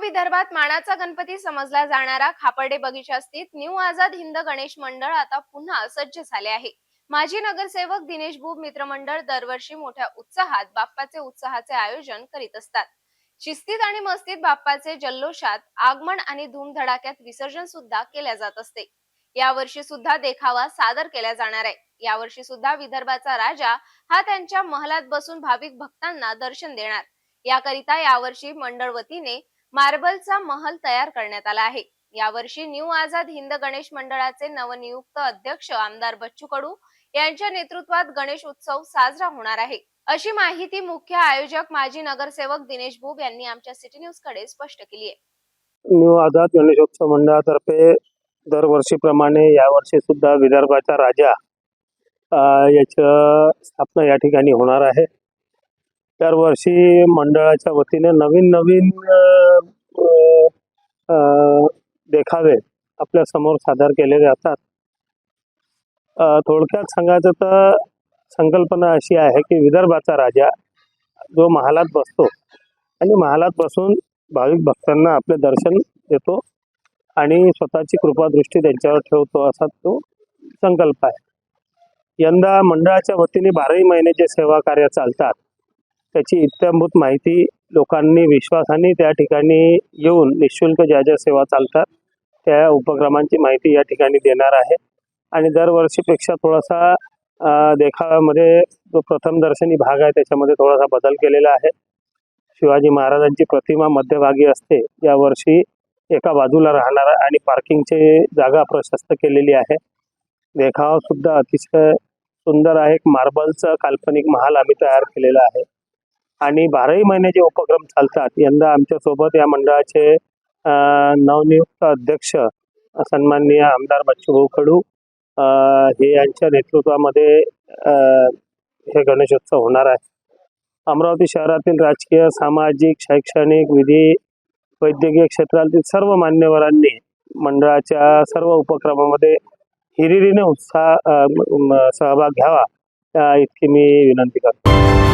विदर्भात मानाचा गणपती समजला जाणारा खापर्डे बगीचा स्थित न्यू आझाद हिंद गणेश मंडळ आता पुन्हा सज्ज झाले आहे. माजी नगरसेवक दिनेश बुब मित्रमंडळ दरवर्षी मोठ्या उत्साहात बाप्पाचे उत्साहाचे आयोजन करीत असतात. शिस्तीत आणि मस्तीत बाप्पाचे जल्लोषात आगमन आणि धूमधडाक्यात विसर्जन सुद्धा केल्या जात असते. यावर्षी सुद्धा देखावा सादर केला जाणार आहे. यावर्षी सुद्धा विदर्भाचा राजा हा त्यांच्या महलात बसून भाविक भक्तांना दर्शन देणार. याकरिता यावर्षी मंडळ वतीने मार्बलचा महल तयार करण्यात आला आहे. यावर्षी न्यू आझाद हिंद गणेश मंडळाचे नवनियुक्त अध्यक्ष आमदार बच्चू कडू यांच्या नेतृत्वात गणेश उत्सव साजरा होणार आहे. अशी माहिती मुख्य आयोजक माजी नगरसेवक दिनेश बुब यांनी आमच्या सिटी न्यूजकडे स्पष्ट केली आहे. न्यू आझाद गणेशोत्सव मंडळातर्फे दरवर्षीप्रमाणे यावर्षी सुद्धा विदर्भाचा राजा याच स्थापना या ठिकाणी होणार आहे. दरवर्षी मंडळाच्या वतीने नवीन नवीन देखावे आपल्यासमोर सादर केले जातात. थोडक्यात सांगायचं तर संकल्पना अशी आहे की विदर्भाचा राजा जो महालात बसतो आणि महालात बसून भाविक भक्तांना आपले दर्शन देतो आणि स्वतःची कृपादृष्टी त्यांच्यावर ठेवतो असा तो संकल्प आहे. यंदा मंडळाच्या वतीने बाराही महिने जे सेवा कार्य चालतात त्याची इत्यंभूत माहिती लोकांनी विश्वासाने त्या ठिकाणी येऊन निशुल्क ज्या ज्या सेवा चालतात त्या उपक्रमांची माहिती या ठिकाणी देणार आहे. आणि दरवर्षीपेक्षा थोडासा देखाव्यामध्ये जो प्रथम दर्शनी भाग आहे त्याच्यामध्ये थोडासा बदल केलेला आहे. शिवाजी महाराजांची प्रतिमा मध्यभागी असते यावर्षी एका बाजूला राहणार आणि पार्किंगची जागा प्रशस्त केलेली आहे. देखावा सुद्धा अतिशय सुंदर आहे. एक मार्बलचं काल्पनिक महाल आम्ही तयार केलेला आहे. आणि बाराही महिने जे उपक्रम चालतात यंदा आमच्यासोबत या मंडळाचे नवनियुक्त अध्यक्ष सन्माननीय आमदार बच्चूभाऊ कडू हे यांच्या नेतृत्वामध्ये हे गणेशोत्सव होणार आहे. अमरावती शहरातील राजकीय सामाजिक शैक्षणिक विधी वैद्यकीय क्षेत्रातील सर्व मान्यवरांनी मंडळाच्या सर्व उपक्रमामध्ये हिरिरीने उत्साह सहभाग घ्यावा इतकी मी विनंती करतो.